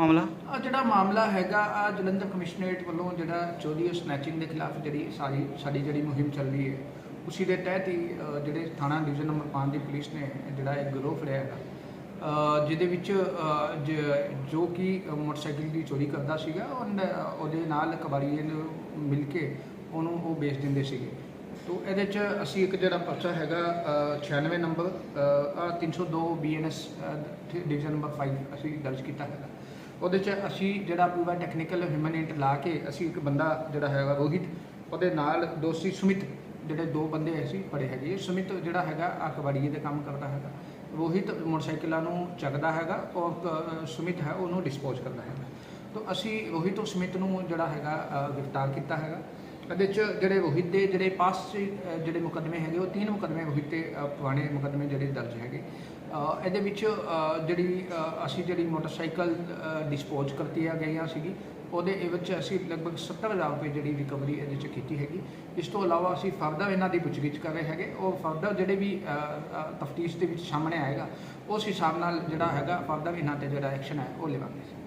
ਮਾਮਲਾ? ਆ ਜਿਹੜਾ ਮਾਮਲਾ ਹੈਗਾ ਆ ਜਲੰਧਰ ਕਮਿਸ਼ਨਰੇਟ ਵੱਲੋਂ ਜਿਹੜਾ ਚੋਰੀ ਸਨੈਚਿੰਗ ਦੇ ਖਿਲਾਫ ਜਿਹੜੀ ਸਾਰੀ ਸਾਡੀ ਜਿਹੜੀ ਮੁਹਿੰਮ ਚੱਲ ਰਹੀ ਹੈ ਉਸੀ ਦੇ ਤਹਿਤ ਹੀ ਅ, ਜਿਹੜੇ ਥਾਣਾ ਡਿਵੀਜ਼ਨ ਨੰਬਰ 5 ਦੀ ਪੁਲਿਸ ਨੇ ਜਿਹੜਾ ਇੱਕ ਗਰੋਹ ਫੜਿਆ ਹੈਗਾ ਅ, ਜਿਹਦੇ ਵਿੱਚ ਅ, ਜ- ਜੋ ਕਿ ਮੋਟਰਸਾਈਕਲ ਦੀ ਚੋਰੀ ਕਰਦਾ ਸੀਗਾ ਉਹਨ- ਉਹਦੇ ਨਾਲ ਕਬਾੜੀਏ ਨੂੰ ਮਿਲ ਕੇ ਉਹਨੂੰ ਉਹ ਵੇਚ ਦਿੰਦੇ ਸੀਗੇ। ਤੋ ਇਹਦੇ ਚ ਅਸੀਂ ਇੱਕ ਜਿਹੜਾ ਪਰਚਾ ਹੈਗਾ ਅ, 96 ਨੰਬਰ ਅ, ਆ 302 ਬੀਐਨਐਸ ਡਿਵੀਜ਼ਨ ਨੰਬਰ 5 ਅਸੀਂ ਦਰਜ ਕੀਤਾ ਹੈਗਾ। ਉਹਦੇ ਚ ਅਸੀਂ ਜਿਹੜਾ ਪੂਰਾ ਟੈਕਨੀਕਲ ਹਿਊਮਨ ਇੰਟ ਲਾ ਕੇ ਅਸੀਂ ਇੱਕ ਬੰਦਾ ਜਿਹੜਾ ਹੈਗਾ ਰੋਹਿਤ, ਉਹਦੇ ਨਾਲ ਦੋਸ਼ੀ ਸੁਮਿਤ, ਜਿਹੜੇ ਦੋ ਬੰਦੇ ਅਸੀਂ ਪੜੇ ਹੈਗੇ। ਸੁਮਿਤ ਜਿਹੜਾ ਹੈਗਾ ਆ ਕਬਾੜੀਏ ਦੇ ਕੰਮ ਕਰਦਾ ਹੈਗਾ। ਰੋਹਿਤ ਮੋਟਰਸਾਈਕਲਾਂ ਨੂੰ ਚੱਕਦਾ ਹੈਗਾ ਔਰ ਸੁਮਿਤ ਹੈ, ਉਹਨੂੰ ਡਿਸਪੋਜ਼ ਕਰਦਾ ਹੈਗਾ। ਤਾਂ ਅਸੀਂ ਰੋਹਿਤ ਔਰ ਸੁਮਿਤ ਨੂੰ ਜਿਹੜਾ ਹੈਗਾ ਗ੍ਰਿਫਤਾਰ ਕੀਤਾ ਹੈਗਾ। ਇਹਦੇ ਚ ਜਿਹੜੇ ਰੋਹਿਤ ਦੇ ਜਿਹੜੇ ਪਾਸ ਜਿਹੜੇ ਮੁਕੱਦਮੇ ਹੈਗੇ, ਉਹ ਤਿੰਨ ਮੁਕੱਦਮੇ ਰੋਹਿਤ ਤੇ ਪੁਰਾਣੇ ਮੁਕੱਦਮੇ ਜਿਹੜੇ ਦਰਜ ਹੈਗੇ। ਇਹਦੇ ਵਿੱਚ ਜਿਹੜੀ ਅਸੀਂ ਜਿਹੜੀ ਮੋਟਰਸਾਈਕਲ ਡਿਸਪੋਜ਼ ਕਰਤੀ ਆ, ਗਈਆਂ ਸੀਗੀ, ਉਹਦੇ ਇਹ ਵਿੱਚ ਅਸੀਂ ਲਗਭਗ 70000 ਰੁਪਏ ਜਿਹੜੀ ਰਿਕਵਰੀ ਇਹਦੇ ਚ ਕੀਤੀ ਹੈਗੀ। ਇਸ ਤੋਂ ਇਲਾਵਾ ਅਸੀਂ ਫਰਦਰ ਇਹਨਾਂ ਦੀ ਪੁੱਛਗਿੱਛ ਕਰ ਰਹੇ ਹੈਗੇ। ਉਹ ਫਰਦਰ ਜਿਹੜੇ ਵੀ ਤਫਤੀਸ਼ ਦੇ ਵਿੱਚ ਸਾਹਮਣੇ ਆਏਗਾ, ਉਸ ਹਿਸਾਬ ਨਾਲ ਜਿਹੜਾ ਹੈਗਾ, ਫਰਦਰ ਇਹਨਾਂ ਤੇ ਜਿਹੜਾ ਐਕਸ਼ਨ ਹੈ, ਉਹ ਲਵਾਂਗੇ